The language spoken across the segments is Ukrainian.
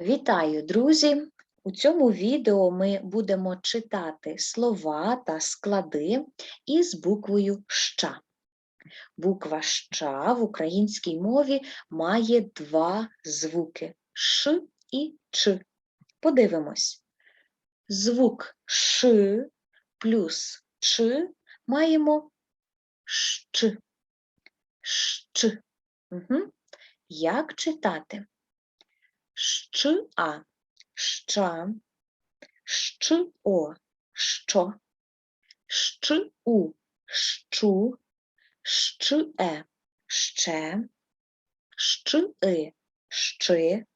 Вітаю, друзі! У цьому відео ми будемо читати слова та склади із буквою ща. Буква ща в українській мові має два звуки ш і ч. Подивимось. Звук ш плюс ч маємо щ. Щ. Угу. Як читати? Щ-а, ща, щ-о, що, щ-у, щу, щ-е, ще, щ-и, щи,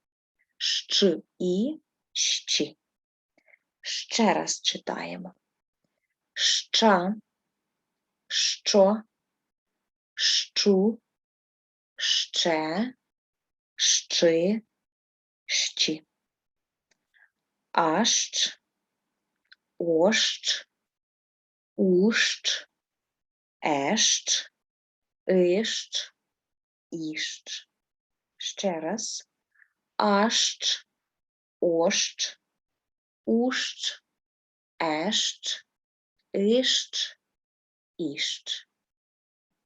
щ-і, щі. Ще раз читаємо. Ща, що, щу, ще, щи, щі. Ащ, ощ, ущ, ещ, ищ, іщ. Ще раз. Ащ, ощ, ущ, ещ, іщ, іщ.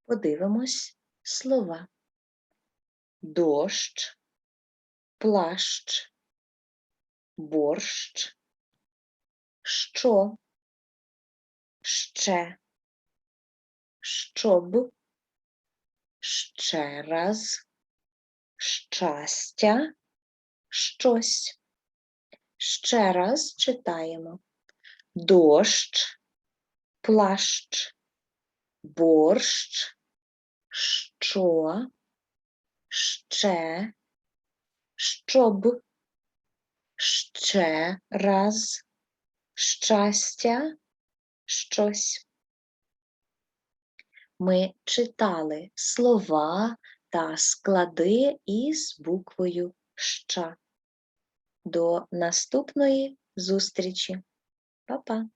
Подивимось слова. Дощ, плащ, борщ, що, ще, щоб, ще раз, щастя, щось. Ще раз читаємо. Дощ, плащ, борщ, що, ще, щоб, ще раз, щастя, щось. Ми читали слова та склади із буквою ща. До наступної зустрічі. Па-па!